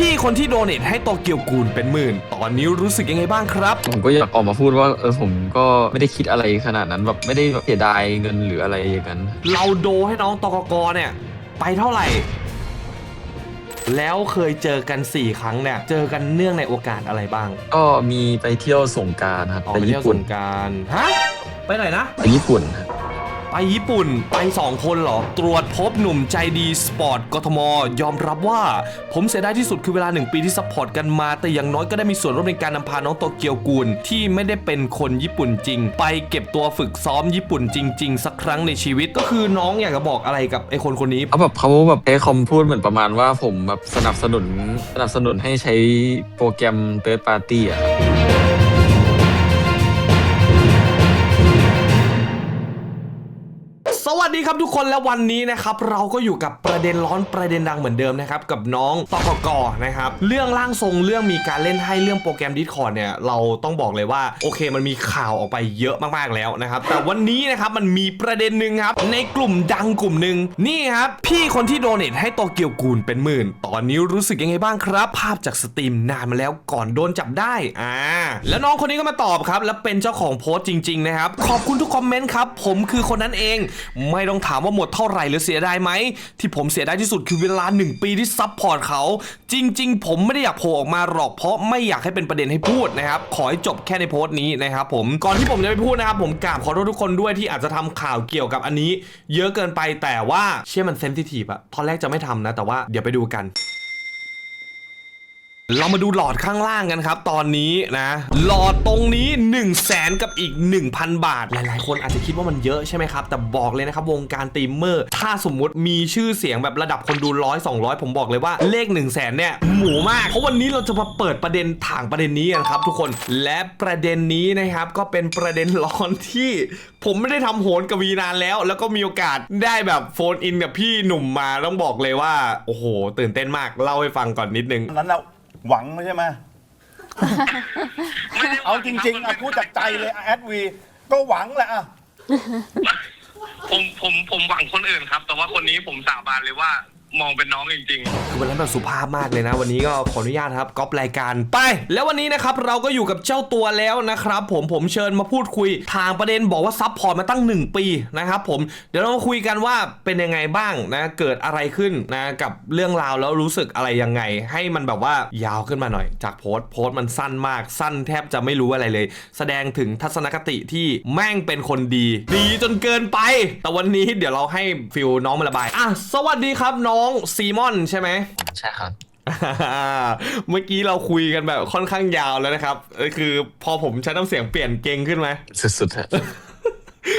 พี่คนที่โดเนทให้โตเกียวกูลเป็นหมื่น ตอนนี้รู้สึกยังไงบ้างครับ ผมก็อยากออกมาพูดว่าเออผมก็ไม่ได้คิดอะไรขนาดนั้นแบบไม่ได้เสียดายเงินหรืออะไรอย่างนั้น เราโดให้น้องตกกเนี่ย ไปเท่าไหร่ แล้วเคยเจอกัน 4 ครั้งเนี่ย เจอกันเนื่องในโอกาสอะไรบ้างก็มีไปเที่ยวสงกรารครับออกไปไปญี่เที่ยวสปุ่นงกรารฮะไปไหนนะ ไปญี่ปุ่นครับ ไปญี่ปุ่นไป 2 คนเหรอ ตรวจพบหนุ่มใจดีสปอร์ตกทม ยอมรับว่า ผมเสียดายที่สุดคือเวลา 1 ปีที่ซัพพอร์ตกันมา แต่อย่างน้อยก็ได้มีส่วนร่วมในการนำพาน้องโตเกียวกูล ที่ไม่ได้เป็นคนญี่ปุ่นจริง ไปเก็บตัวฝึกซ้อมญี่ปุ่นจริง ๆ สักครั้งในชีวิตก็คือน้องอยากจะบอกอะไรกับไอ้คนคนนี้เขาแบบเขาแบบใช้คำพูดเหมือนประมาณว่าผมแบบสนับสนุนสนับสนุนให้ใช้โปรแกรม Third Party อะครับ สวัสดีครับทุกคนและวันนี้นะครับเราก็อยู่กับประเด็นร้อนประเด็นดังเหมือนเดิมนะครับกับน้องตกกนะครับเรื่องร่างทรงเรื่องมีการเล่นให้เรื่องโปรแกรม Discord เนี่ยเราต้องบอกเลยว่าโอเค มันมีข่าวออกไปเยอะมากๆแล้วนะครับแต่วันนี้นะครับมันมีประเด็นหนึ่งครับในกลุ่มดังกลุ่มหนึ่งนี่ครับพี่คนที่โดเนทให้โตเกียวกูลเป็นหมื่น ตอนนี้รู้สึกยังไงบ้างครับ ภาพจากสตรีมนานมาแล้วก่อนโดนจับได้อ่าแล้วน้องคนนี้ก็มาตอบครับ และเป็นเจ้าของโพสต์จริงๆนะครับขอบคุณทุกคอมเมนต์ครับผมคือคนนั้นเองไม่ต้องถามว่าหมดเท่าไหร่หรือเสียดายไหม ที่ผมเสียดายที่สุดคือเวลา 1 ปีที่ซับพอร์ตเขา จริง ๆ ผมไม่ได้อยากโผล่ออกมาหรอกเพราะไม่อยากให้เป็นประเด็นให้พูดนะครับ ขอให้จบแค่ในโพสต์นี้นะครับผมก่อนที่ผมจะไปพูดนะครับผมกราบขอโทษทุกคนด้วยที่อาจจะทำข่าวเกี่ยวกับอันนี้ เยอะเกินไปแต่ว่าเชื่อมันเซนซิทีฟอะตอนแรกจะไม่ทำนะ แต่ว่าเดี๋ยวไปดูกัน เรามาดูหลอดข้างล่างกันครับ ตอนนี้นะ หลอดตรงนี้ 1 0 0 0 0แสนกับอีก 1,000 บาท หลายๆ คนอาจจะคิดว่ามันเยอะใช่ไหมครับ แต่บอกเลยนะครับ วงการตีมเมอร์ ถ้าสมมุติมีชื่อเสียงแบบระดับคนดูร้อย200ผมบอกเลยว่าเลข 1 0 0 0 0แสนเนี่ย หมูมาก เพราะวันนี้เราจะมาเปิดประเด็นถางประเด็นนี้กันครับ ทุกคนและประเด็นนี้นะครับก็เป็นประเด็นร้อนที่ ผมไม่ได้ทำโหนกบวีนานแล้ว แล้วก็มีโอกาสได้แบบโฟนอินกับพี่หนุ่มมาต้องบอกเลยว่าโอ้โหตื่นเต้นมากเล่าให้ฟังก่อนนิดนึงนนั้นเรา หวังไม่ใช่ไหมเอาจริงๆอะพูดจากใจเลยแอดวีก็หวังแหละอะผมผมผมหวังคนอื่นครับ แต่ว่าคนนี้ผมสาบานเลยว่า มองเป็นน้องจริงๆคือวันนั้นแบบสุภาพมากเลยนะ วันนี้ก็ขออนุญาตครับก๊อปรายการไป แล้ววันนี้นะครับเราก็อยู่กับเจ้าตัวแล้วนะครับ ผมผมเชิญมาพูดคุย ทางประเด็นบอกว่าซับพอร์ตมาตั้ง 1 ปีนะครับผมเดี๋ยวเรามาคุยกันว่าเป็นยังไงบ้างนะเกิดอะไรขึ้นนะกับเรื่องราวแล้วรู้สึกอะไรยังไง ให้มันแบบว่ายาวขึ้นมาหน่อย จากโพสต์โพสต์มันสั้นมากสั้นแทบจะไม่รู้อะไรเลย แสดงถึงทัศนคติที่แม่งเป็นคนดี ดีจนเกินไป แต่วันนี้เดี๋ยวเราให้ฟิลน้องมาระบายอะสวัสดีครับน้องซีมอนใช่ไหมใช่ครับอ่าเมื่อกี้เราคุยกันแบบค่อนข้างยาวแล้วนะครับเออคือพอผมใช้น้ำเสียงเปลี่ยนเก่งขึ้นไหมสุดๆฮะ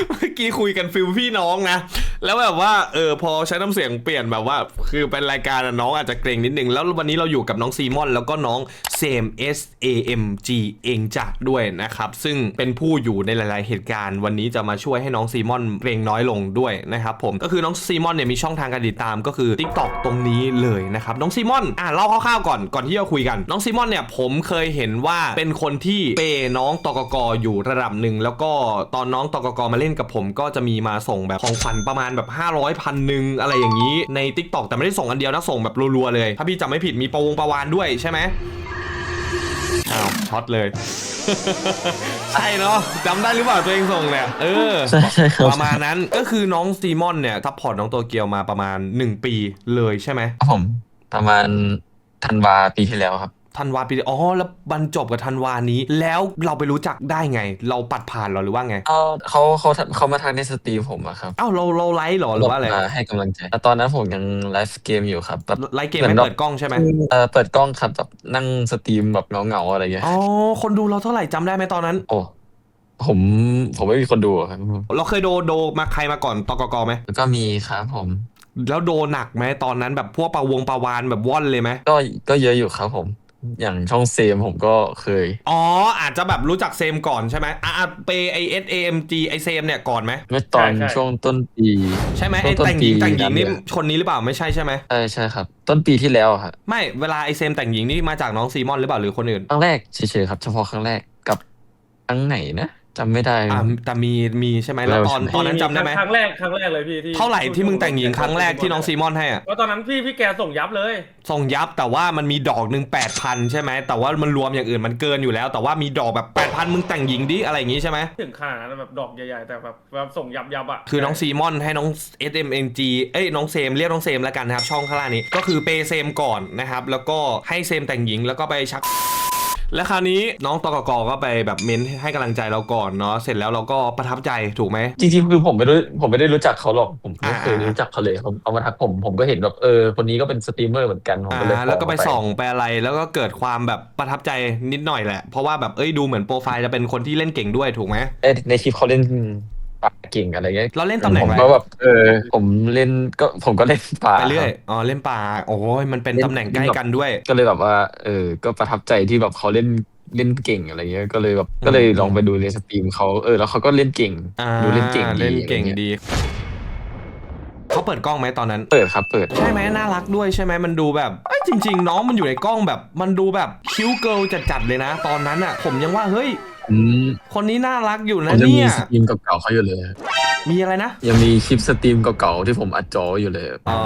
เมื่อกี้คุยกันฟิลพี่น้องนะ แล้วแบบว่าเออพอใช้น้ำเสียงเปลี่ยนแบบว่า คือเป็นรายการอะน้องอาจจะเกรงนิดนึง แล้ววันนี้เราอยู่กับน้องซีมอน แล้วก็น้องเซม S A M G เองจัดด้วยนะครับ ซึ่งเป็นผู้อยู่ในหลาย ๆ เหตุการณ์ วันนี้จะมาช่วยให้น้องซีมอนเกรงน้อยลงด้วยนะครับผมก็คือน้องซีมอนเนี่ยมีช่องทางการติดตามก็คือ TikTok ตรงนี้เลยนะครับน้องซีมอนอะเล่าคร่าวๆก่อนก่อนที่จะคุยกัน น้องซีมอนเนี่ยผมเคยเห็นว่าเป็นคนที่เปย์น้องตกกอยู่ระดับหนึ่งแล้วก็ตอนน้องตกกมาเล่นกับผมก็จะมีมาส่งแบบของขวัญประมาณแบบ500พันหนึ่งอะไรอย่างนี้ใน Tik t o อกแต่ไม่ได้ส่งอันเดียวนะส่งแบบรัวๆเลย ถ้าพี่จำไม่ผิดมีประวงประวานด้วยใช่ไหมอ้าวช็อตเลย ใช่เนาะจำได้หรือเปล่าตัวเองส่งเนี่ยเออ ใช่ใช่ครับประมาณนั้นก็คือน้องซีมอนเนี่ยซัพพอร์ตน้องโตเกียวมาประมาณ 1 ปีเลยใช่ไหมครับผม ประมาณธันวาปีที่แล้วครับ ธันวาปี อ๋อ แล้วบรรจบกับธันวานี้ แล้วเราไปรู้จักได้ไง เราปัดผ่านเหรอหรือว่าไงเขาเขาเขาเขามาทักในสตรีมผมอะครับอ้าวเราเราไลฟ์เหรอหรือว่าอะไรมาให้กำลังใจแต่ตอนนั้นผมยังไลฟ์เกมอยู่ครับแบบไลฟ์เกมเหมืไม่อนแบบเปิดกล้องใช่ไหมเออเปิดกล้องครับแบบนั่งสตรีมแบบเงาๆอะไรเงี้ยอ๋อคนดูเราเท่าไหร่จำได้ไหมตอนนั้นโอ้ผมผมไม่มีคนดูอะครับเราเคยโดโดมาใครมาก่อนตกกไหมแล้วก็มีครับผมแล้วโดหนักไหมตอนนั้นแบบพวกปลาวงปลาวานแบบว่อนเลยไหมก็ก็เยอะอยู่ครับผม อย่างช่องเซมผมก็เคย อ๋อ อาจจะแบบรู้จักเซมก่อนใช่ไหมอะอะเปไอเอสเอ็มจีไอเซมเนี่ยก่อนไหมเมื่อตอนใช่ใช่ ช่วงต้นปีใช่ไหมไอต้นแต่งหญิงปีแต่งหญิงนี่นั้นเลยคนนี้หรือเปล่าไม่ใช่ใช่ไหมใช่ใช่ครับ ต้นปีที่แล้วอะครับไม่เวลาไอเซมแต่งหญิงนี่มาจากน้องซีมอนหรือเปล่าหรือคนอื่น ครั้งแรกเฉยๆครับ เฉพาะครั้งแรกกับครั้งไหนนะ จำไม่ได้ อ่าแต่มีมีใช่ไหมแล้วตอนแล้วตอนนั้นจำได้ไหมครั้งแรกครั้งแรกเลยพี่ที่เท่าไหร่ที่มึงแต่งหญิงครั้งแรกที่น้องซีมอนให้อะเพราะตอนนั้นพี่พี่แกส่งยับเลย ส่งยับแต่ว่ามันมีดอกหนึ่งแปดพันใช่ไหมแต่ว่ามันรวมอย่างอื่นมันเกินอยู่แล้ว แต่ว่ามีดอกแบบแปดพันมึงแต่งหญิงดิอะไรอย่างงี้ใช่ไหมถึงขนาดนั้นแบบดอกใหญ่ๆ แต่แบบแบบส่งยับยับๆอะคือน้องซีมอนให้น้อง SMNG เอ้ยน้องเซมเรียกน้องเซมแล้วกันนะครับช่องข้างล่างนี้ก็คือเปย์เซมก่อนนะครับแล้วก็ให้เซมแต่งหญิงแล้วก็ไปชัก และคราวนี้น้องตกกก็ไปแบบเม้นให้กำลังใจเราก่อนเนาะเสร็จแล้วเราก็ประทับใจถูกไหมจริงๆคือผมไม่รู้ผมไม่ได้รู้จักเขาหรอกผมไม่เคยอ่ารู้จักเขาเลยเขาเอามาทักผมผมก็เห็นแบบเออคนนี้ก็เป็นสตรีมเมอร์เหมือนกันผมอ่าก็เลยแล้วก็ไปขส่องไปอะไรแล้วก็เกิดความแบบประทับใจนิดหน่อยแหละ เพราะว่าแบบเอ้ยดูเหมือนโปรไฟล์จะเป็นคนที่เล่นเก่งด้วยถูกไหมเอ้ยในคลิปเขาเล่น ปากเก่งอะไรเงี้ยเราเล่นตำแหน่งผมอะไรก็แบบเออผมเล่นก็ผมก็เล่นปากไปเรื่อยอ๋อเล่นป่าโอ้ยมันเป็นตำแหน่งใกล้กันด้วย ก็เลยแบบว่า เออ ก็ประทับใจที่แบบเขาเล่นเล่นเก่งอะไรเงี้ย ก็เลยแบบก็เลยลองไปดูในสตรีมเขาเออแล้วเขาก็เล่นเก่งอ่าดูเล่นเก่งดีเล่นเก่งอะไรงี้ยดีเขาเปิดกล้องไหมตอนนั้น เปิดครับเปิด ใช่ไหมน่ารักด้วยใช่ไหมมันดูแบบเอ้ยจริง ๆ น้องมันอยู่ในกล้องแบบ มันดูแบบคิ้วเกิลจัดๆเลยนะ ตอนนั้นอะ ผมยังว่าเฮ้ยอืม คนนี้น่ารักอยู่ผนะมจะมีเนี่ยสตรีมเก่าๆเขาอยู่เลย มีอะไรนะ ยังมีคลิปสตรีมเก่าๆที่ผมอัดจอไว้อยู่เลย อ๋อ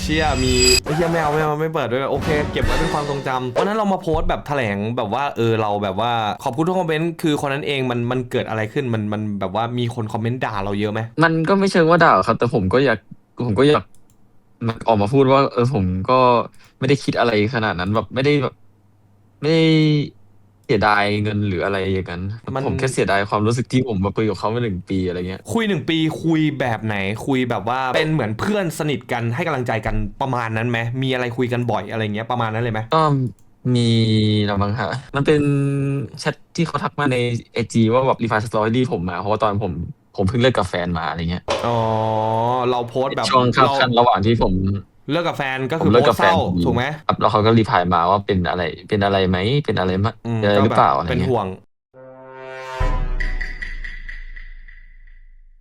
เชี่ยมีเฮียไม่เอาไม่เอาไม่เปิดด้วยโอเค เก็บไว้เป็นความทรงจำวันนั้นเรามาโพสต์แบบแถลงแบบว่าเออเราแบบว่าขอบคุณทุกคอมเมนต์คือคนนั้นเองมันมันเกิดอะไรขึ้นมันมันแบบว่ามีคนคอมเมนต์ด่าเราเยอะไหมมันก็ไม่เชิงว่าด่าครับ แต่ผมก็อยากผมก็อยากมาออกมาพูดว่า เออผมก็ไม่ได้คิดอะไรขนาดนั้นแบบไม่ได้แบบ ไม่ได้ เสียดายเงินหรืออะไรอย่างนั้นมัน ผมแค่เสียดายความรู้สึกที่ผมมาคุยกับเขามาหนึ่งปีอะไรเงี้ย คุยหนึ่งปีคุยแบบไหน คุยแบบว่าเป็นเหมือนเพื่อนสนิทกันให้กำลังใจกันประมาณนั้นไหมมีอะไรคุยกันบ่อยอะไรเงี้ยประมาณนั้นเลยไหมก็มีละมั้งฮะมันเป็นแชทที่เขาทักมาในไอจีว่าแบบรีฟาสตอรี่ผมมา เพราะว่าตอนผมผมเพิ่งเลิกกับแฟนมาอะไรเงี้ย อ๋อเราโพสต์แบบช่วงข้ามเรา ขั้นระหว่างที่ผม เลิกกับแฟนก็ผคือมโพเลิกสกับต์แฟเศนร้าพอดีถูกไหมครับแล้วเขาก็รีพลายมาว่าเป็นอะไรเป็นอะไรไหมเป็นอะไรมะอืมเป็นอะไรหรือเปล่าอะไรเป็นเงี้ยห่วง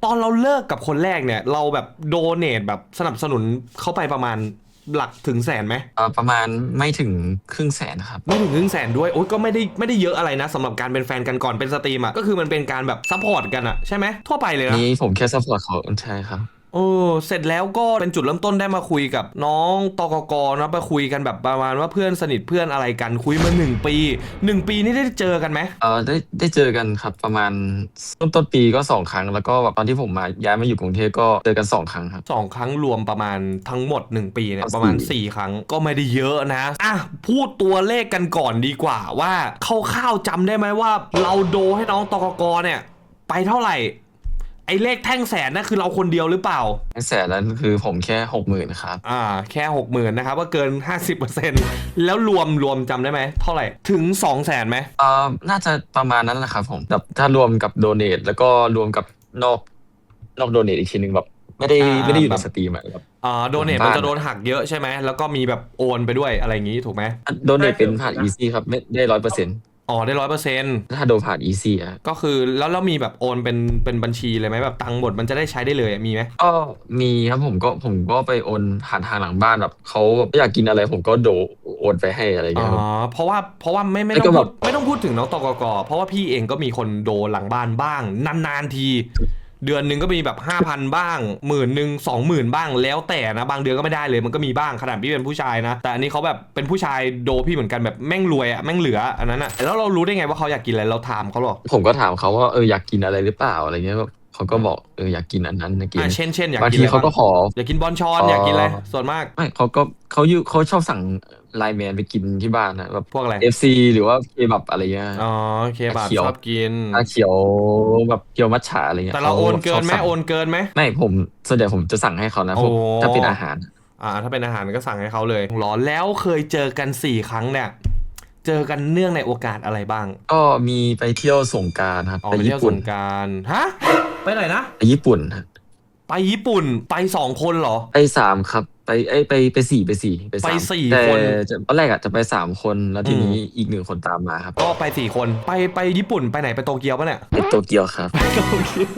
ตอนเราเลิกกับคนแรกเนี่ย เราแบบโดเนทแบบสนับสนุนเข้าไปประมาณหลักถึงแสนไหมเอ่อประมาณไม่ถึงครึ่งแสนครับ ไม่ถึงครึ่งแสนด้วย โอ๊ยก็ไม่ได้ไม่ได้เยอะอะไรนะสำหรับการเป็นแฟนกันก่อนเป็นสตรีมอะก็คือมันเป็นการแบบซัพพอร์ตกันอะใช่ไหมทั่วไปเลยนะนี้ผมแค่ซัพพอร์ตเขาใช่ครับ เออเสร็จแล้วก็เป็นจุดเริ่มต้นได้มาคุยกับน้องตกกนะมาคุยกันแบบประมาณว่าเพื่อนสนิทเพื่อนอะไรกันคุยมาหนึ่งปีหนึ่งปีนี่ได้เจอกันไหมเออได้ได้เจอกันครับประมาณต้นต้นปีก็สองครั้ง แล้วก็แบบตอนที่ผมมาย้ายมาอยู่กรุงเทพก็เจอกันสองครั้งครับสองครั้งรวมประมาณทั้งหมด 1 ปีเนี่ยเอาประมาณสี่4ครั้งก็ไม่ได้เยอะนะอะพูดตัวเลขกันก่อนดีกว่าว่าคร่าวๆจำได้ไหมว่า เราโดให้น้องตกกเนี่ยไปเท่าไหร่ ไอ้เลขแท่งแสนนั่นคือเราคนเดียวหรือเปล่า แสนนั้นคือผมแค่หกหมื่นครับ อ่า แค่หกหมื่นนะครับว่าเกิน 50%แล้วรวมรวมจำได้ไหมเท่าไหร่ถึง 2 0 0แสนไหมเอ่อน่าจะประมาณนั้นแหละครับผมแบบถ้ารวมกับโดเนทแล้วก็รวมกับนอกนอกโดเนทอีกทีนึงแบบไม่ได้ไม่ได้อยู่ในสตรีมอะแบบอ่าโดเนทบ้านมันจะโดนหักเยอะใช่ไหมแล้วก็มีแบบโอนไปด้วยอะไรอย่างงี้ถูกไหมโดเนทเป็นผ่านอีซี่ครับไม่ได้ร้อยเปอร์เซ็นต์ อ๋อได้ร้อยเปอร์เซ็นต์ถ้าโดนผ่านอีซี่อะก็คือแล้วเรามีแบบโอนเป็นเป็นบัญชีเลยไหมแบบตังค์หมดมันจะได้ใช้ได้เลยอะมีไหมก็มีครับผมก็ผมก็ไปโอนผ่านทางหลังบ้านแบบเขาอยากกินอะไรผมก็โดโอนไปให้อะไรอย่างอ๋เงี้ยครับ อเพราะว่าเพราะว่าไม่ไม่แล้วต้ก็องแบพูบดไม่ต้องพูดถึงน้องตกกเพราะว่าพี่เองก็มีคนโดนหลังบ้านบ้างนานๆที เดือนหนึ่งก็มีแบบห้าพันบ้างหมื่นหนึ่งสองหมื่นบ้างแล้วแต่นะบางเดือนก็ไม่ได้เลยมันก็มีบ้างขนาดพี่เป็นผู้ชายนะ แต่อันนี้เขาแบบเป็นผู้ชายโดพี่เหมือนกันแบบแม่งรวยอะแม่งเหลืออันนั้นอะแล้วเรารู้ได้ไงว่าเขาอยากกินอะไรเราถามเขาหรอผมก็ถามเขาว่าเอออยากกินอะไรหรือเปล่าอะไรเงี้ยแบบ เขาก็บอกเอออยากกินอันนั้นอยากกินอะเช่นเช่นอยากบางกินทีอะไรเขาก็บ้างขอ อยากกินบอลชอนอ๋อออยากกินอะไรส่วนมาก ไม่เขาก็เขาอยู่เขาชอบสั่งไลน์แมนไปกินที่บ้านนะแบบพวกอะไร FC หรือว่าเคบับอะไรเงี้ย อ๋อเคบับเขียวชอบกิน ชาเขียวแบบเกียวมัทฉะอะไรเงี้ยแต่เราโอนเกินไหมขาชบสั่งโอนเกินไหม ไม่ผมส่วนใหญ่ผมจะสั่งให้เขานะพวกโอ้ ถ้าเป็นอาหาร อ่า ถ้าเป็นอาหารก็สั่งให้เขาเลยหรอแล้วเคยเจอกันสี่ครั้งเนี่ย เจอกันเนื่องในโอกาสอะไรบ้างก็มีไปเที่ยวสงกรารครับออกไปไปเที่ยวญี่สปุ่นงกรารฮะ ไปไหนนะ ไปญี่ปุ่นครับไปญี่ปุ่นไปสองคนเหรอ ไปสามครับ ไปเอ้ยไปไปสี่ไปสี่ไปสามไปสี่แต่คนจะตอนแรกอะจะไปสามคนแล้วทีอืมนี้อีกหนึ่งคนตามมาครับก็ไปสี่คนไปไปญี่ปุ่นไปไหนไปโตเกียวปะเนี่ย ไปโตเกียวครับโตเกียว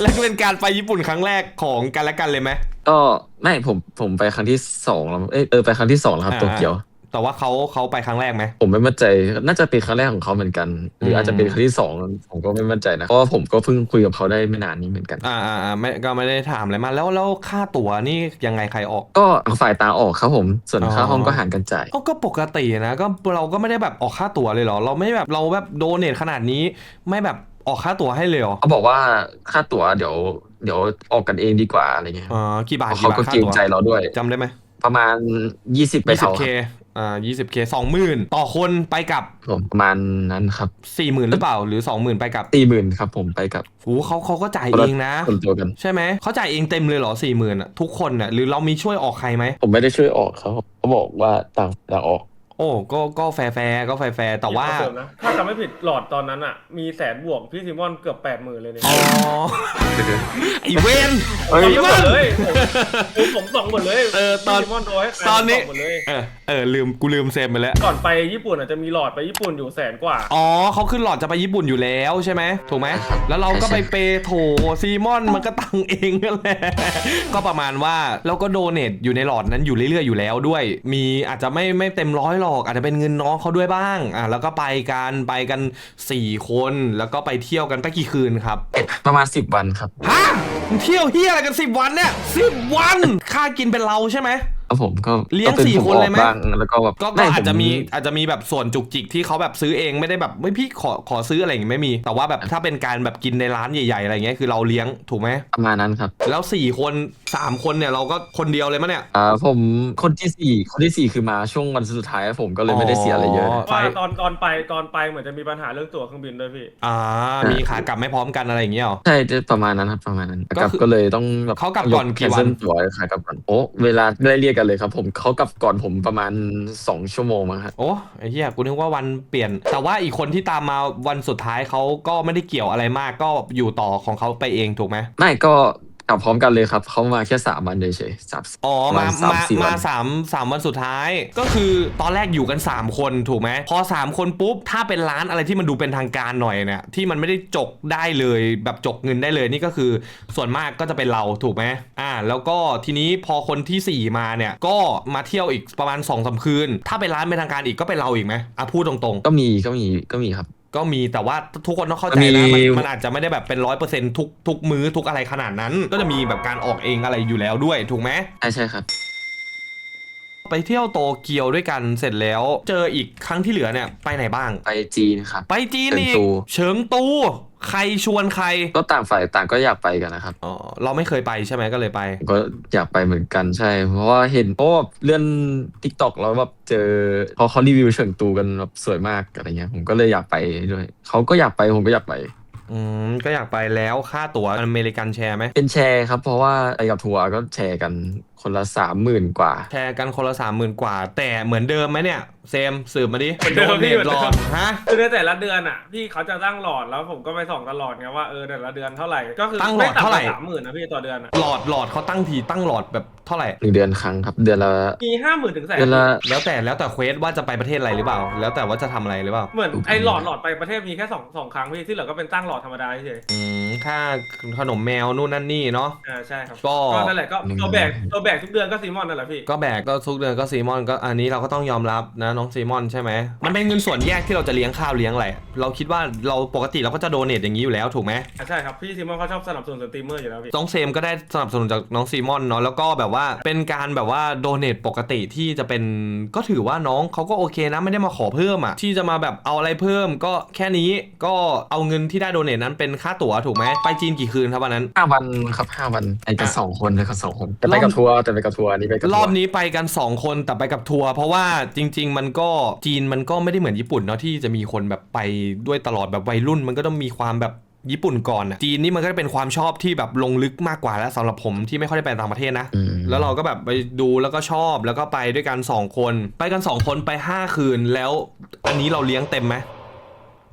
แล้วเป็นการไปญี่ปุ่นครั้งแรกของกันและกันเลยไหม ก็ไม่ผมผมไปครั้งที่สองแล้วเอ้ยเออไปครั้งที่สองแล้วครับอ่า โตเกียว แต่ว่าเขาเขาไปครั้งแรกไหม ผมไม่มั่นใจ น่าจะเป็นครั้งแรกของเขาเหมือนกัน หรืออาจจะเป็นครั้งที่สองผมก็ไม่มั่นใจนะ เพราะว่าผมก็เพิ่งคุยกับเขาได้ไม่นานนี้เหมือนกัน อ่าอ่าอ่าไม่ก็ไม่ได้ถามอะไรมา แล้วแล้วค่าตั๋วนี่ยังไงใครออก ก็ฝ่ายตาออกครับผม ส่วนอ๋อค่าห้องก็หารกันจ่ายเอ้าก็ปกตินะ ก็เราก็ไม่ได้แบบออกค่าตั๋วเลยเหรอ เราไม่แบบเราแบบโดเนทขนาดนี้ ไม่แบบออกค่าตั๋วให้เลยเหรอเขาบอกว่าค่าตั๋วเดี๋ยวเดี๋ยวออกกันเองดีกว่าอะไรเงี้ยอ่ากี่บาทเพราะกี่เขาบาทก็ค่าเกรงตั๋วใจเราด้วยจำได้ไหม ประมาณ20ไปยี่สิบเท่าเค อ่ายี่สิบเคสองหมื่นต่อคนไปกับผมประมาณนั้นครับสี่หมื่นหรือเปล่า หรือสองหมื่นไปกับตีหมื่นครับผมไปกับโอ้เขาเขาก็จ่ายเองนะคนตัวกัน ใช่ไหมเขาจ่ายเองเต็มเลยเหรอสี่หมื่นอะทุกคนอะหรือเรามีช่วยออกใครไหมผมไม่ได้ช่วยออกเขาเขาบอกว่าต่างต่างออกโอ้ก็ก็แฟร์แฟร์ก็แฟร์แฟร์แต่ว่า เสริมนะถ้าจำไม่ผิดหลอดตอนนั้นอะ มีแสนบวกพี่ซิมอนเกือบแปดหมื่นเลยเนี่ยอ๋อไอเวนเฮ้ยผมหมดเลยผมผมส่งหมดเลยเออตอนพี่ซิมอนโดยให้ใครตอนนี้ ส่งหมดเลยเออเออลืมกูลืมเซมไปแล้วก่อนไปญี่ปุ่นอาจจะมีหลอดไปญี่ปุ่นอยู่แสนกว่า อ๋อเขาขึ้นหลอดจะไปญี่ปุ่นอยู่แล้วใช่ไหมถูกไหมครับแล้วเราก็ใช่ไปเปย์โถซีมอนมันก็ตังเองนั่นแหละก็ประมาณว่าเราก็โดเนทอยู่ในหลอดนั้นอยู่เรื่อยๆอยู่แล้วด้วย มีอาจจะไม่ไม่เต็มร้อยหรอกอาจจะเป็นเงินน้องเขาด้วยบ้างอะแล้วก็ไปกันไปกัน 4 คนแล้วก็ไปเที่ยวกันไปกี่คืนครับประมาณ 10 วันครับฮะมึงเที่ยวเฮียอะไรกัน 10 วันเนี่ยสิบวันค่ากินเป็นเราใช่ไหม แล้วผมก็เลี้ยงก็ป็สี่ผมคนเลยไหม ออกบ้างแล้วก็แบบก็ไม่ก็อาจจะผมีอาจจะมีแบบส่วนจุกจิกที่เขาแบบซื้อเองไม่ได้แบบไม่พี่ขอขอซื้ออะไรอย่างงี้ไม่มี แต่ว่าแบบถ้าเป็นการแบบกินในร้านใหญ่ๆอะไรเงี้ยคือเราเลี้ยงถูกไหมประมาณนั้นครับแล้วสี่คนสามคนเนี่ยเราก็คนเดียวเลยมั้ยเนี่ย อ่าผมคนที่สี่คนที่สี่คือมาช่วงวันสุดท้ายผมก็เลยไม่ได้เสียอะไรเยอะอ๋อนะว่าตอนตอนไปตอนไปเหมือนจะมีปัญหาเรื่องตั๋วเครื่องบินด้วยพี่ อ่า มีขากลับไม่พร้อมกันอะไรอย่างเงี้ยหรอ ใช่ประมาณนั้นครับประมาณนั้นก็กลับคือก็เลยต้องแบบเขากลับก่อนกี่วัน แคเซิลตั๋วขายกลับก่อนโอ้เวลาไม่ได้เรียกกันเลยครับ ผมเขากลับก่อนผมประมาณสองชั่วโมงมั้งครับโอ้ไอ้เหี้ยกูนึกว่าวันเปลี่ยน แต่ว่าอีกคนที่ตามมาวันสุดท้ายเขาก็ไม่ได้เกี่ยวอะไรมากก็อยู่ต่อของเขาไปเองถูกไหมไม่ก็ก ลับพร้อมกันเลยครับเขามาแค่สามวันเฉยๆสามอ๋อประมามาณสามมาสี่วันมาสามสามวันสุดท้าย ก็คือตอนแรกอยู่กัน 3 คนถูกไหมพอ 3 คนปุ๊บ ถ้าเป็นร้านอะไรที่มันดูเป็นทางการหน่อยเนี่ยที่มันไม่ได้จกได้เลยแบบจกเงินได้เลยนี่ก็คือ ส่วนมากก็จะเป็นเราถูกไหมอ่า แล้วก็ทีนี้พอคนทีสี่4 มาเนี่ยก็มาเที่ยวอีกประมาณ2อสาคืน ถ้าเป็นร้านเป็นทางการอีกก็เป็นเราอีกไหมอะพูดตรงก็มีก็มีก็มีครับๆ ก็มีแต่ว่าทุกคนต้องเข้าใจนะมีมันมันอาจจะไม่ได้แบบเป็นร้อยเปอร์เซ็นต์ทุกทุกมื้อทุกอะไรขนาดนั้น ก็จะมีแบบการออกเองอะไรอยู่แล้วด้วยถูกไหมใช่ใช่ครับ ไปเที่ยวโตเกียวด้วยกันเสร็จแล้ว เจออีกครั้งที่เหลือเนี่ยไปไหนบ้าง ไปจีนครับ ไปจีนอีกเฉิงตูเฉิงตู ใครชวนใครก็ต่างฝ่ายต่างก็อยากไปกันนะครับ อ๋อเราไม่เคยไปใช่ไหมก็เลยไปผมก็อยากไปเหมือนกันใช่ เพราะว่าเห็นเพราะว่าเลื่อนทิกตอกแล้วแบบเจอพอเขารีวิวเฉิงตูกันแบบสวยมากอะไรเงี้ย ผมก็เลยอยากไปด้วยเขาก็อยากไปผมก็อยากไปอืมก็อยากไปแล้วค่าตั๋วอเมริกันแชร์ไหมเป็นแชร์ครับ เพราะว่าไปกับทัวร์ก็แชร์กัน คนละสามหมื่นกว่า แชร์กันคนละสามหมื่นกว่า แต่เหมือนเดิมไหมเนี่ยเซมสืบมาดิเหมือนเดิมโดนเนพี่ตเหมือนหลเดิอมดฮะ คือในแต่ละเดือนอะพี่เขาจะตั้งหลอดแล้วผมก็ไปส่องตลอดไงว่าเออแต่ละเดือนเท่าไหร่ก็คือตั้งหลอดเท่าไหร่ สามหมื่นนะพี่ต่อเดือนอะหลอดหลอดเขาตั้งทีตั้งหลอดแบบเท่าไหร่ หนึ่งเดือนครั้งครับ เดือนละมีห้าหมื่นถึงแสนเดือนละ แล้วแต่แล้วแต่เควสว่าจะไปประเทศอะไรหรือเปล่า แล้วแต่ว่าจะทำอะไรหรือเปล่าเหมือนไอ้หลอดหลอดไปประเทศมีแค่สองสองครั้งพี่ที่เหลือก็เป็นตั้งหลอดธรรมดาเฉยอืม ค่าขนมแมวนู่นนั่นนี่เนาะๆอ่าใช่ครับก็นั่นแหละก็ตัวแบกตัวแบกทุกเดือนก็ซีมอนนั่นแหละพี่ ก็แบกก็ทุกเดือนก็ซีมอนก็อันนี้เราก็ต้องยอมรับนะน้องซีมอนใช่ไหมมันเป็นเงินส่วนแยกที่เราจะเลี้ยงข้าวเลี้ยงอะไรเราคิดว่าเราปกติเราก็จะโดเนทอย่างนี้อยู่แล้วถูกไหมอ่าใช่ครับ พี่ซีมอนเขาชอบสนับสนุนสตรีมเมอร์อยู่แล้วพี่ น้องเซมก็ได้สนับสนุนจากน้องซีมอนเนาะแล้วก็แบบว่าเป็นการแบบว่าโดเนทปกติที่จะเป็นก็ถือว่าน้องเขาก็โอเคนะไม่ได้มาขอเพิ่มอะที่จะมาแบบเอาอะไรเพิ่มก็แค่นี้ก็เอาเงินที่ได้โดเนทนั้นเป็นค่าตั๋วถูกไหมไปจีนกี่คืนครับวันนั้น ห้าวันครับห้าวันไปกันสองคนไปกันสองคนแต่ไปกับทัวร์แต่ไปกับทัวร์อันนี้ไปกับทัวรอบนี้ไปกัน 2 คนแต่ไปกับทัวร์เพราะว่าจริง ๆ มันก็จีนมันก็ไม่ได้เหมือนญี่ปุ่นเนาะที่จะมีคนแบบไปด้วยตลอดแบบวัยรุ่น มันก็ต้องมีความแบบญี่ปุ่นก่อนอะจีนนี่มันก็เป็นความชอบที่แบบลงลึกมากกว่าแล้วสำหรับผมที่ไม่ค่อยได้ไปต่างประเทศนะ อืมแล้วเราก็แบบไปดูแล้วก็ชอบแล้วก็ไปด้วยกัน 2 คน ไปกัน 2 คนไป 5 คืนแล้วอันนี้เราเลี้ยงเต็มไหม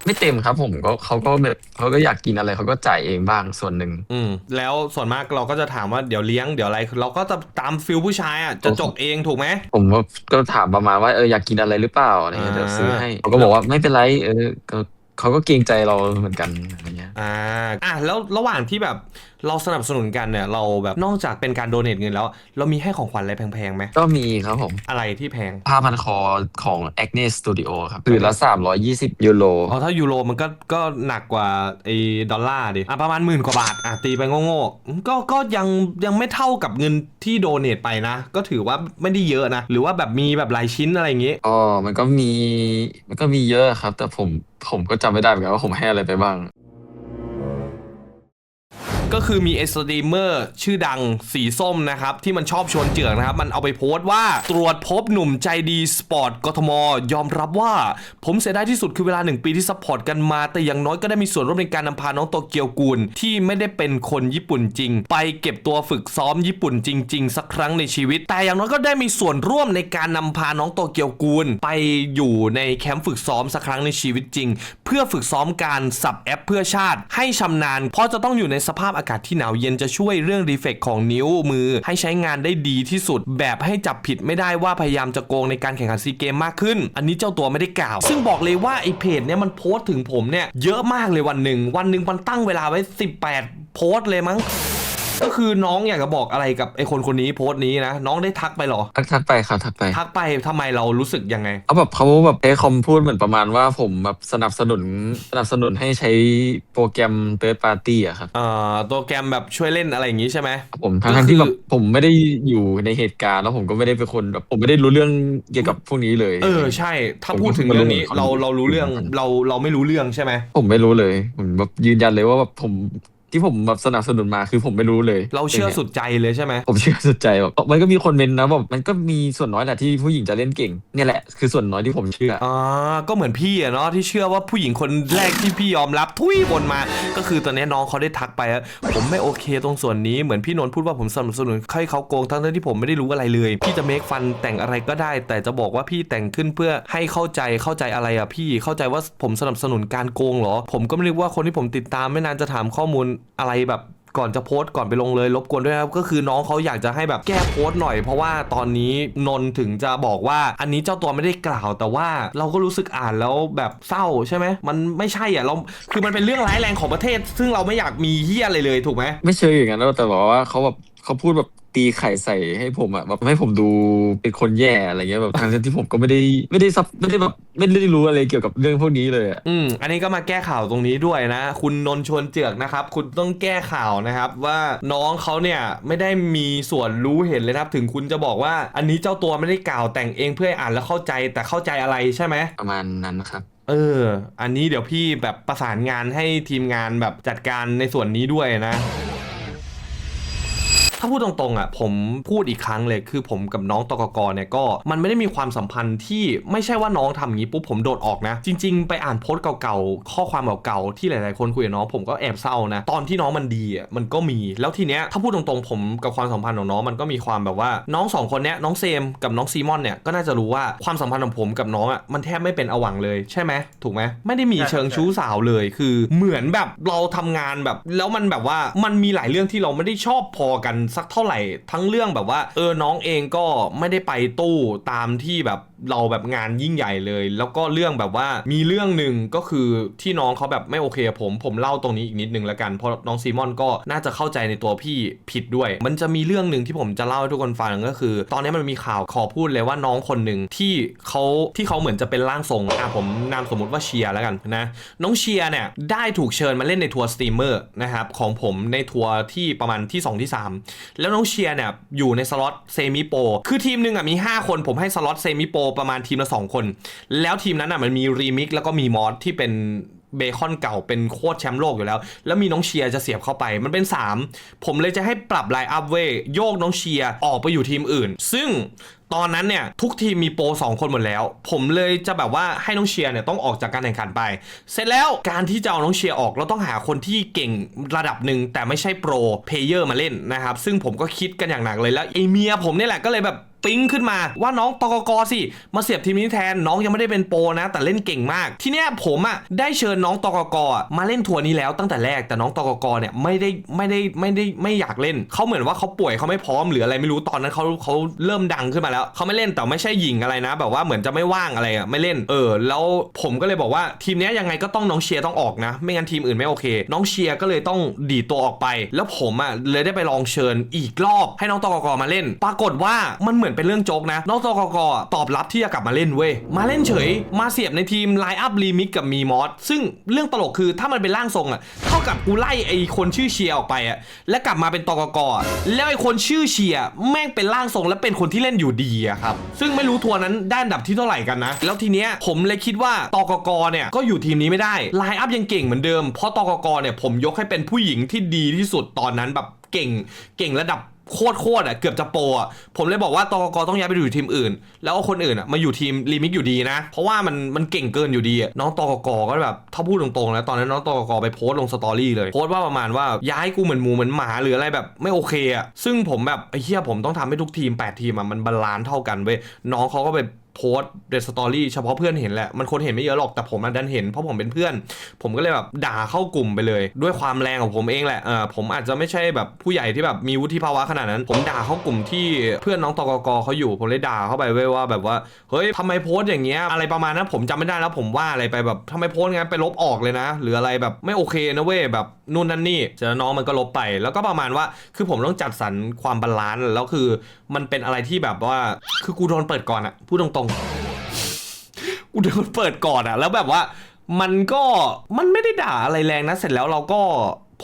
ไม่เต็มครับผมก็เขาก็แบบเขาก็อยากกินอะไรเขาก็จ่ายเองบ้างส่วนหนึ่ง อืมแล้วส่วนมากเราก็จะถามว่าเดี๋ยวเลี้ยงเดี๋ยวอะไรเราก็จะตามฟิลผู้ชายอะจะจกเองถูกไหม ผมก็ก็ถามประมาณว่าเอออยากกินอะไรหรือเปล่าอะไรเงี้ยอ่า เดี๋ยวซื้อให้เขาก็บอกว่าไม่เป็นไรเออก็เขาก็เกรงใจเราเหมือนกันอะไรเงี้ย อ่าอะแล้วระหว่างที่แบบ เราสนับสนุนกันเนี่ยเราแบบนอกจากเป็นการโดเนทเงินแล้ว เรามีให้ของขวัญอะไรแพงๆไหมก็มีครับผม อะไรที่แพงผ้าพันคอของ Agnes Studio ครับคือละ 320 ยูโรอ๋อถ้ายูโรมันก็ก็หนักกว่าไอ้ดอลลาร์ดิอะประมาณหมื่นกว่าบาทอะตีไปโง่ๆอืมก็ก็ยังยังไม่เท่ากับเงินที่โดเนทไปนะ ก็ถือว่าไม่ได้เยอะนะ หรือว่าแบบมีแบบหลายชิ้นอะไรอย่างงี้อ๋อมันก็มีมันก็มีเยอะครับ แต่ผมผมก็จำไม่ได้เหมือนกันว่าผมให้อะไรไปบ้าง ก็คือมีเอสตรีมเมอร์ชื่อดังสีส้มนะครับ ที่มันชอบชวนเจือกนะครับ มันเอาไปโพสต์ว่าตรวจพบหนุ่มใจดีสปอร์ตกทม ยอมรับว่า ผมเสียดายที่สุดคือเวลาหนึ่งปีที่ซัพพอร์ตกันมา แต่อย่างน้อยก็ได้มีส่วนร่วมในการนำพาน้องโตเกียวกูล ที่ไม่ได้เป็นคนญี่ปุ่นจริง ไปเก็บตัวฝึกซ้อมญี่ปุ่นจริง ๆ สักครั้งในชีวิต แต่อย่างน้อยก็ได้มีส่วนร่วมในการนำพาน้องโตเกียวกูล ไปอยู่ในแคมป์ฝึกซ้อมสักครั้งในชีวิตจริง เพื่อฝึกซ้อมการสับแอปเพื่อชาติ ให้ชำนาญเพราะจะต้องอยู่ในสภาพอากาศที่หนาวเย็นจะช่วยเรื่องรีเฟกของนิ้วมือ ให้ใช้งานได้ดีที่สุด แบบให้จับผิดไม่ได้ว่าพยายามจะโกงในการแข่งขันซีเกมมากขึ้น อันนี้เจ้าตัวไม่ได้กล่าว ซึ่งบอกเลยว่าไอ้เพจเนี่ยมันโพสต์ถึงผมเนี่ยเยอะมากเลยวันหนึ่ง วันหนึ่งมันตั้งเวลาไว้ 18 โพสต์เลยมั้ง ก็คือน้องอยากจะบอกอะไรกับไอ้คนคนนี้โพสต์นี้นะ น้องได้ทักไปเหรอ ทักทักไปครับทักไปทักไปทำไมเรารู้สึกยังไงเขาแบบเขาแบบใช้คำพูดเหมือนประมาณว่าผมแบบสนับสนุนสนับสนุนให้ใช้โปรแกรม Third Party อะครับเอ่อตัวแกรมแบบช่วยเล่นอะไรอย่างงี้ใช่ไหม ผมทั้งก็ทั้งคือที่แบบผมไม่ได้อยู่ในเหตุการณ์แล้วผมก็ไม่ได้เป็นคนแบบผมไม่ได้รู้เรื่องเกี่ยวกับพวกนี้เลย เออใช่ ถ้าพูดถึงเรื่องนี้ผมก็เราไม่รู้เรารู้เรื่องเราเราไม่รู้เรื่องใช่ไหม ผมไม่รู้เลย ผมแบบยืนยันเลยว่าแบบผม ที่ผมแบบสนับสนุนมาคือผมไม่รู้เลยเราเชื่อนี่ยสุดใจเลยใช่ไหมผมเชื่อสุดใจแบบมันก็มีคนเมนต์นะแบบมันก็มีส่วนน้อยแหละที่ผู้หญิงจะเล่นเก่งเนี่ยแหละคือส่วนน้อยที่ผมเชื่ออ่าก็เหมือนพี่อะเนาะที่เชื่อว่าผู้หญิงคนแรกที่พี่ยอมรับทุยบนมา ก็คือตอนนี้น้องเขาได้ทักไปอะผมไม่โอเคตรงส่วนนี้เหมือนพี่นนท์พูดว่าผมสนับสนุนให้เขาโกงทั้งๆที่ผมไม่ได้รู้อะไรเลย พี่จะเมคฟันแต่งอะไรก็ได้ แต่จะบอกว่าพี่แต่งขึ้นเพื่อให้เข้าใจเข้าใจอะไรอะพี่เข้าใจว่าผมสนับสนุนการโกงเหรอ ผมก็ไม่รู้ว่าคนที่ผมติดตามไม่นานจะถามข้อมูลอะไรแบบก่อนจะโพสต์ก่อนไปลงเลยรบกวนด้วยนะครับก็คือน้องเขาอยากจะให้แบบแก้โพสต์หน่อย เพราะว่าตอนนี้นนถึงจะบอกว่าอันนี้เจ้าตัวไม่ได้กล่าว แต่ว่าเราก็รู้สึกอ่านแล้วแบบเศร้าใช่ไหมมันไม่ใช่อะเราคือมันเป็นเรื่องร้ายแรงของประเทศ ซึ่งเราไม่อยากมีเฮี้ยอะไรเลยถูกไหมไม่เชื่ออย่างนั้นหรอกแต่บอกว่าเขาแบบเขาพูดแบบ ตีไข่ใส่ให้ผมอะแบบให้ผมดูเป็นคนแย่อะไรเงี้ยแบบทางที่ผมก็ไม่ได้ไม่ได้ซับไม่ได้แบบไม่ได้รู้อะไรเกี่ยวกับเรื่องพวกนี้เลยอะอืมอันนี้ก็มาแก้ข่าวตรงนี้ด้วยนะ คุณนนท์ชวนเจือกนะครับ คุณต้องแก้ข่าวนะครับว่าน้องเขาเนี่ยไม่ได้มีส่วนรู้เห็นเลยนะครับถึงคุณจะบอกว่า อันนี้เจ้าตัวไม่ได้กล่าวแต่งเองเพื่อให้อ่านแล้วเข้าใจแต่เข้าใจอะไรใช่ไหมประมาณนั้นนะครับ เออ อันนี้เดี๋ยวพี่แบบประสานงานให้ทีมงานแบบจัดการในส่วนนี้ด้วยนะ ถ้าพูดตรงๆอะผมพูดอีกครั้งเลยคือผมกับน้องตกกเนี่ยก็มันไม่ได้มีความสัมพันธ์ที่ไม่ใช่ว่าน้องทำอย่างนี้ปุ๊บผมโดดออกนะ จริง ๆ ไปอ่านโพสต์เก่าๆข้อความเก่าๆที่หลายๆคนคุยกับน้องผมก็แอบเศร้านะตอนที่น้องมันดีอะมันก็มี แล้วทีเนี้ยถ้าพูดตรงๆผมกับความสัมพันธ์ของน้องมันก็มีความแบบว่าน้องสองคนเนี้ยน้องเซมกับน้องซีมอนเนี่ยก็น่าจะรู้ว่าความสัมพันธ์ของผมกับน้องอะมันแทบไม่เป็นอวังเลยใช่ไหมถูกไหมไม่ได้มีเชิงชู้สาวเลยคือเหมือนแบบเราทำงานแบบ แล้วมันแบบว่ามันมีหลายเรื่องที่เราไม่ได้ชอบพอกันสักเท่าไหร่ ทั้งเรื่องแบบว่า เออน้องเองก็ไม่ได้ไปตู้ตามที่แบบ เราแบบงานยิ่งใหญ่เลย แล้วก็เรื่องแบบว่ามีเรื่องหนึ่งก็คือที่น้องเขาแบบไม่โอเคกับผมผมเล่าตรงนี้อีกนิดนึงแล้วกันเพราะน้องซีมอนก็น่าจะเข้าใจในตัวพี่ผิดด้วย มันจะมีเรื่องหนึ่งที่ผมจะเล่าให้ทุกคนฟังก็คือ ตอนนี้มันมีข่าวขอพูดเลยว่าน้องคนหนึ่งที่เขาที่เขาเหมือนจะเป็นร่างทรงอะผมนามสมมติว่าเชียร์แล้วกันนะน้องเชียร์เนี่ยได้ถูกเชิญมาเล่นในทัวร์สตรีมเมอร์นะครับของผมในทัวร์ที่ประมาณที่ 2 ที่ 3 แล้วน้องเชียร์เนี่ยอยู่ในสล็อตเซมิโปรคือทีมหนึ่งอะมี 5 คนผมให้สล็อตเซมิโปประมาณทีมละ2คน แล้วทีมนั้นอะมันมีรีมิกแล้วก็มีมอสที่เป็นเบคอนเก่าเป็นโคตรแชมป์โลกอยู่แล้ว แล้วมีน้องเชียร์จะเสียบเข้าไป มันเป็น 3 ผมเลยจะให้ปรับไลน์อัพเวยโยกน้องเชียร์ออกไปอยู่ทีมอื่น ซึ่ง ตอนนั้นเนี่ยทุกทีมมีโปรสองคนหมดแล้ว ผมเลยจะแบบว่าให้น้องเชียร์เนี่ยต้องออกจากการแข่งขันไป เสร็จแล้วการที่จะเอาน้องเชียร์ออกเราต้องหาคนที่เก่งระดับหนึ่งแต่ไม่ใช่โปรเพลเยอร์มาเล่นนะครับ ซึ่งผมก็คิดกันอย่างหนักเลยแล้วไอเมียผมเนี่ยแหละก็เลยแบบปิ๊งขึ้นมาว่าน้องตกกสิมาเสียบทีมนี้แทนน้องยังไม่ได้เป็นโปรนะ แต่เล่นเก่งมาก ทีเนี้ยผมอะได้เชิญน้องตกกมาเล่นทัวร์นี้แล้วตั้งแต่แรกแต่น้องตกกเนี่ยไม่ได้ไม่ได้ไม่ได้ไม่อยากเล่นเขาเหมือนว่าเขาป่วยเขาไม่พร้อมหรืออะไรไม่รู้ตอนนั้นเขาเขาเริ่มดังขึ้นมาแล้วแล้วเขาไม่เล่นแต่ไม่ใช่หญิงอะไรนะ แบบว่าเหมือนจะไม่ว่างอะไรอะไม่เล่นเออ แล้วผมก็เลยบอกว่าทีมนี้ยังไงก็ต้องน้องเชียร์ต้องออกนะ ไม่งั้นทีมอื่นไม่โอเค น้องเชียร์ก็เลยต้องดีตัวออกไป แล้วผมอะเลยได้ไปลองเชิญอีกรอบ ให้น้องตกกมาเล่น ปรากฏว่ามันเหมือนเป็นเรื่องโจ๊กนะ น้องตกกตอบรับที่จะกลับมาเล่นเว้ยมาเล่นเฉย มาเสียบในทีมไลน์อัพรีมิกกับมีมอสซึ่งเรื่องตลกคือถ้ามันเป็นร่างทรงอะเท่ากับกูไล่ไอคนชื่อเชียร์ออกไปอะและกลับมาเป็นตกกแล้วไอคนชื่อเชียร์แม่งเป็นร่างทรงและเป็นคนที่เล่นอยู่ดีอะครับ ซึ่งไม่รู้ทัวร์นั้นได้อันดับที่เท่าไหร่กันนะ แล้วทีเนี้ยผมเลยคิดว่าตกกเนี่ยก็อยู่ทีมนี้ไม่ได้ไลน์อัพยังเก่งเหมือนเดิมเพราะตกกเนี่ยผมยกให้เป็นผู้หญิงที่ดีที่สุดตอนนั้นแบบเก่งเก่งระดับ โคตรโคตรอะเกือบจะโปรอะผมเลยบอกว่าตกกต้องย้ายไปอยู่ทีมอื่น แล้วเอาคนอื่นอะมาอยู่ทีมรีมิกอยู่ดีนะ เพราะว่ามันมันเก่งเกินอยู่ดีน้องตกกก็แบบถ้าพูดตรงๆแล้วตอนนั้นน้องตกกไปโพสต์ลงสตอรี่เลยโพสต์ว่าประมาณว่าย้ายกูเหมือนหมูเหมือนหมาหรืออะไรแบบไม่โอเคอะซึ่งผมแบบไอ้เหี้ยผมต้องทำให้ทุกทีม 8 ทีมอะมันบาลานซ์เท่ากันเว้ยน้องเขาก็ไป โพสต์เดสตอรี่เฉพาะเพื่อนเห็นแหละ มันคนเห็นไม่เยอะหรอกแต่ผมดันเห็นเพราะผมเป็นเพื่อน ผมก็เลยแบบด่าเข้ากลุ่มไปเลย ด้วยความแรงของผมเองแหละเออผมอาจจะไม่ใช่แบบผู้ใหญ่ที่แบบมีวุฒิภาวะขนาดนั้น ผมด่าเข้ากลุ่มที่เพื่อนน้องตกกเขาอยู่ ผมเลยด่าเข้าไปเว้ยว่าแบบว่าเฮ้ยทำไมโพสต์อย่างเงี้ยอะไรประมาณนั้นผมจำไม่ได้แล้วผมว่าอะไรไปแบบทำไมโพสต์งั้นไปลบออกเลยนะ หรืออะไรแบบไม่โอเคนะเว้ยแบบนู่นนั่นนี่เจอน้องมันก็ลบไป แล้วก็ประมาณว่าคือผมต้องจัดสรรความบาลานซ์แล้วคือ มันเป็นอะไรที่แบบว่าคือกูโดนเปิดก่อนอะพูดตรงกูโดนเปิดก่อนอะแล้วแบบว่า มันก็มันไม่ได้ด่าอะไรแรงนะ เสร็จแล้วเราก็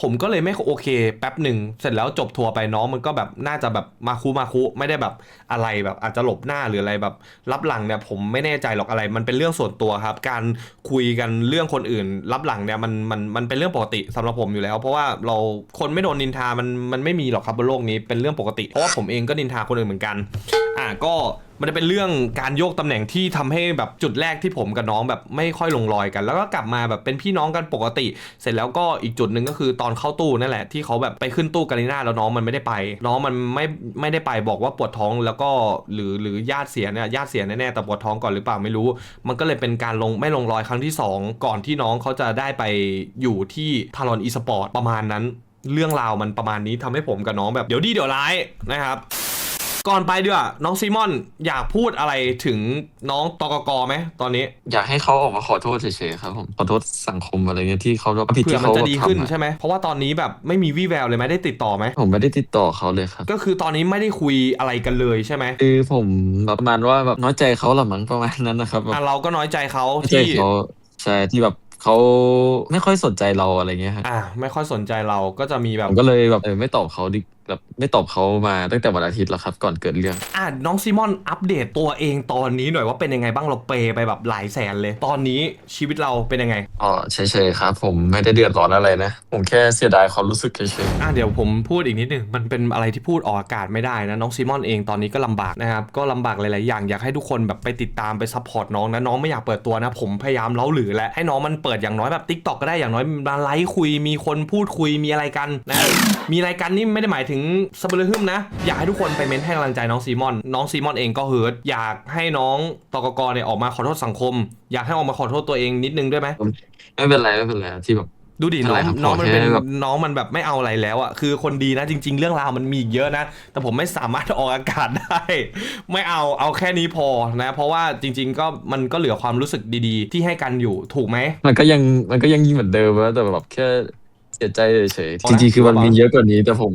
ผมก็เลยไม่โอเค แป๊บหนึ่งเสร็จแล้วจบทัวร์ไปน้องมันก็แบบน่าจะแบบมาคุมาคุไม่ได้แบบอะไรแบบอาจจะหลบหน้าหรืออะไรแบบรับหลังเนี่ยผมไม่แน่ใจหรอกอะไร มันเป็นเรื่องส่วนตัวครับ การคุยกันเรื่องคนอื่น รับหลังเนี่ยมันมันมันเป็นเรื่องปกติสำหรับผมอยู่แล้ว เพราะว่าเราคนไม่โดนนินทามันมันไม่มีหรอกครับบนโลกนี้เป็นเรื่องปกติเพราะว่าผมเองก็นินทาคนอื่นเหมือนกัน อะก็ มันจะเป็นเรื่องการโยกตำแหน่งที่ทำให้แบบจุดแรกที่ผมกับน้องแบบไม่ค่อยลงรอยกัน แล้วก็กลับมาแบบเป็นพี่น้องกันปกติ เสร็จแล้วก็อีกจุดหนึ่งก็คือตอนเข้าตู้นั่นแหละที่เขาแบบไปขึ้นตู้กาลิน่าแล้วน้องมันไม่ได้ไป น้องมันไม่ไม่ได้ไปบอกว่าปวดท้องแล้วก็หรือหรือญาติเสียเนี่ยญาติเสียแน่ๆแต่ปวดท้องก่อนหรือเปล่าไม่รู้ มันก็เลยเป็นการลงไม่ลงรอยครั้งที่สองก่อนที่น้องเขาจะได้ไปอยู่ที่ทารอนอีสปอร์ตประมาณนั้น เรื่องราวมันประมาณนี้ทำให้ผมกับน้องแบบเดี๋ยวดีเดี๋ยวร้ายนะครับ ก่อนไปดีกว่าน้องซีมอนอยากพูดอะไรถึงน้องตกกไหมตอนนี้อยากให้เขาออกมาขอโทษเฉยๆครับผมขอโทษสังคมอะไรเงี้ยที่เขาแบบผิดเผื่อที่มันเขาจะดีขึ้นทำอะใช่ไหมเพราะว่าตอนนี้แบบไม่มีวี่แววเลยไหมได้ติดต่อไหมผมไม่ได้ติดต่อเขาเลยครับ ก็คือตอนนี้ไม่ได้คุยอะไรกันเลยใช่ไหมคือผมแบบประมาณว่าแบบน้อยใจเขาละมั้งประมาณนั้นนะครับแบบอะเราก็น้อยใจเขาน้อยใจที่ เขาใช่ที่แบบเขาไม่ค่อยสนใจเราอะไรเงี้ยฮะอะไม่ค่อยสนใจเราก็จะมีแบผบ มก็เลยแบบเออไม่ตอบเขาดิ แบบไม่ตอบเขามาตั้งแต่วันอาทิตย์แล้วครับ ก่อนเกิดเรื่อง อะน้องซีมอนอัปเดตตัวเองตอนนี้หน่อยว่าเป็นยังไงบ้างเราเปย์ไปแบบหลายแสนเลย ตอนนี้ชีวิตเราเป็นยังไง อ๋อเฉยๆครับ ผมไม่ได้เดือดร้อนอะไรนะ ผมแค่เสียดายความรู้สึกเฉยอะเดี๋ยวผมพูดอีกนิดหนึ่งมันเป็นอะไรที่พูดออกอากาศไม่ได้นะน้องซีมอนเองตอนนี้ก็ลำบากนะครับก็ลำบากหลายๆอย่างอยากให้ทุกคนแบบไปติดตามไปซัพพอร์ตน้องนะน้องไม่อยากเปิดตัวนะ ผมพยายามเล้าหรือและให้น้องมันเปิดอย่างน้อยแบบทิกตอกก็ได้อย่างน้อยมาไลฟ์คุยมีคนพูดคุยมีอะไรกันนะมีอะไรกันนี่ไม่ได้หมายถึงสเปรย์ฮึมนะ อยากให้ทุกคนไปเม้นให้กำลังใจน้องซีมอน น้องซีมอนเองก็เฮิร์ตอยากให้น้องตกกเนี่ยออกมาขอโทษสังคม อยากให้ออกมาขอโทษตัวเองนิดนึงด้วยไหมๆไม่เป็นไรไม่เป็นไรที่แบบดูดิน้องอะไรครับน้องมันเป็นขอแค่แบบน้องมันแบบไม่เอาอะไรแล้วอะคือคนดีนะจริง ๆ เรื่องราวมันมีอีกเยอะนะ แต่ผมไม่สามารถออกอากาศได้ ไม่เอาเอาแค่นี้พอนะ เพราะว่าจริง ๆ ก็มันก็เหลือความรู้สึกดีๆ ที่ให้กันอยู่ถูกไหมมันก็ยังมันก็ยังยิ่งเหมือนเดิมนะแต่แบบแค่ เสียใจเฉยพอๆจละริงๆ คือมันพอละมีเยอะกว่านี้ แต่ผม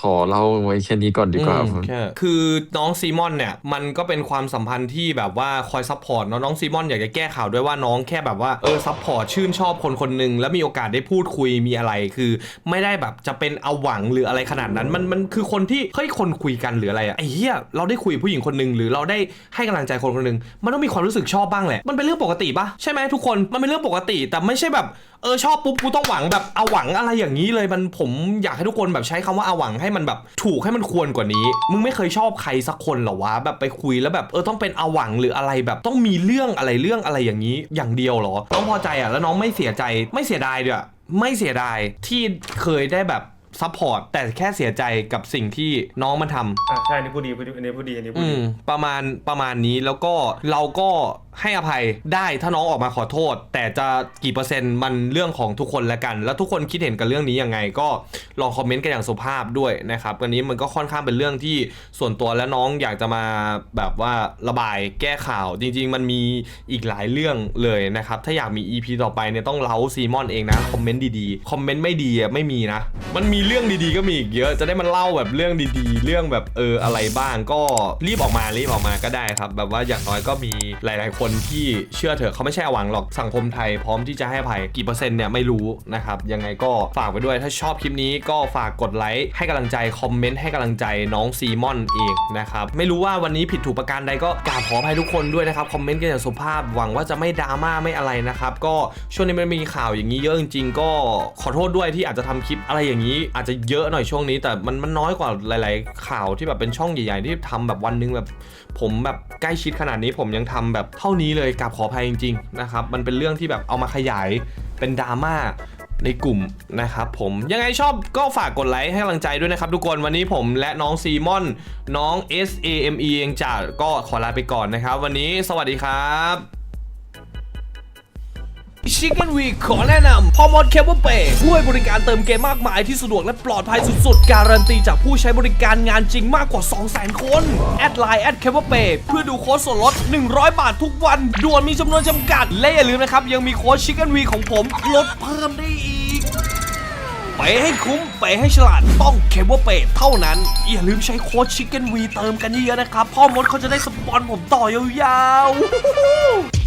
ขอเล่าไว้แค่นี้ก่อนดีกว่าอืมครับ แค่ คือน้องซีมอนเนี่ยมันก็เป็นความสัมพันธ์ที่แบบว่าคอยซัพพอร์ตเนอะน้องซีมอนอยากจะแก้ข่าวด้วยว่าน้องแค่แบบว่าเออซัพพอร์ตชื่นชอบคนคนหนึ่งแล้วมีโอกาสได้พูดคุยมีอะไรคือ ไม่ได้แบบจะเป็นเอาหวังหรืออะไรขนาดนั้น มันมันคือคนที่เฮ้ยคนคุยกันหรืออะไรอะไอ้เหี้ยเราได้คุยกับผู้หญิงคนหนึ่งหรือเราได้ให้กำลังใจคนคนหนึ่งมันต้องมีความรู้สึกชอบบ้างแหละมันเป็นเรื่องปกติปะใช่ไหมทุกคนมันเป็นเรื่องปกติแต่ไม่ใช่แบบ เออชอบปุ๊บกูต้องหวังแบบเอาหวังอะไรอย่างนี้เลยมันผมอยากให้ทุกคนแบบใช้คำว่าเอาหวังให้มันแบบถูกให้มันควรกว่านี้ มึงไม่เคยชอบใครสักคนหรอวะแบบไปคุยแล้วแบบเออต้องเป็นเอาหวังหรืออะไรแบบต้องมีเรื่องอะไรเรื่องอะไรอย่างนี้อย่างเดียวหรอน้องพอใจอะแล้วน้องไม่เสียใจไม่เสียดายด้วยไม่เสียดายที่เคยได้แบบ ซัพพอร์ตแต่แค่เสียใจกับสิ่งที่น้องมันทำ อ่าใช่อันนี้พูดดีพูดดีอันนี้พูดดีอันนี้พูดอืดีมประมาณประมาณนี้แล้วก็เราก็ให้อภัยได้ถ้าน้องออกมาขอโทษ แต่จะกี่เปอร์เซ็นต์มันเรื่องของทุกคนละกัน แล้วทุกคนคิดเห็นกับเรื่องนี้ยังไง ก็ลองคอมเมนต์กันอย่างสุภาพด้วยนะครับอันนี้มันก็ค่อนข้างเป็นเรื่องที่ส่วนตัวและน้องอยากจะมาแบบว่าระบายแก้ข่าว จริง ๆ มันมีอีกหลายเรื่องเลยนะครับถ้าอยากมี EP ต่อไปเนี่ยต้องเล้าซีมอนเองนะคอมเมนต์ดีๆคอมเมนต์ไม่ดีอะไม่มีนะ มันมีเรื่องดีๆก็มีอีกเยอะจะได้มันเล่าแบบเรื่องดีๆ เรื่องแบบเอออะไรบ้างก็รีบออกมารีบออกมาก็ได้ครับ แบบว่าอย่างน้อยก็มีหลาย ๆ คนที่เชื่อเถอะเขาไม่ใช่หวังหรอกสังคมไทยพร้อมที่จะให้ภัยกี่เปอร์เซ็นต์เนี่ยไม่รู้นะครับยังไงก็ฝากไปด้วยถ้าชอบคลิปนี้ก็ฝากกดไลค์ให้กำลังใจคอมเมนต์ให้กำลังใจน้องซีมอนเองนะครับไม่รู้ว่าวันนี้ผิดถูกประการใดก็กราบขออภัยทุกคนด้วยนะครับคอมเมนต์กันอย่างสุภาพหวังว่าจะไม่ดราม่าไม่อะไรนะครับก็ช่วงนี้มันมีข่าวอย่างนี้เยอะจริงๆก็ขอโทษด้วยที่อาจจะทำคลิปอะไรอย่างนี้อาจจะเยอะหน่อยช่วงนี้ แต่มันมันน้อยกว่าหลาย ๆ ข่าวที่แบบเป็นช่องใหญ่ ๆ ที่ทำแบบวันหนึงแบบ ผมแบบใกล้ชิดขนาดนี้ผมยังทำแบบเท่านี้เลยกราบขออภัยจริง ๆ นะครับ มันเป็นเรื่องที่แบบเอามาขยายเป็นดราม่าในกลุ่มนะครับผมยังไงชอบก็ฝากกดไลค์ให้กำลังใจด้วยนะครับทุกคนวันนี้ผมและน้องซีมอน น้อง S A M E เองจ่าก็ขอลาไปก่อนนะครับ วันนี้สวัสดีครับ ชิคเก้นวีขอแนะนำพอมอดเคเบิลเปย์ช่วยบริการเติมเกมมากมายที่สะดวกและปลอดภัยสุดๆ การันตีจากผู้ใช้บริการงานจริงมากกว่า 200,000 คน แอดไลน์แอดเคเบิลเปย์เพื่อดูโค้ดส่วนลด 100 บาททุกวัน ด่วนมีจำนวนจำกัด และอย่าลืมนะครับ ยังมีโค้ดชิคเก้นวีของผม ลดเพิ่มได้อีก ไปให้คุ้ม ไปให้ฉลาดต้องเคเบิลเปย์เท่านั้น อย่าลืมใช้โค้ดชิคเก้นวีเติมกันเยอะๆนะครับพ่อมดเขาจะได้สปอนผมต่อยาวๆ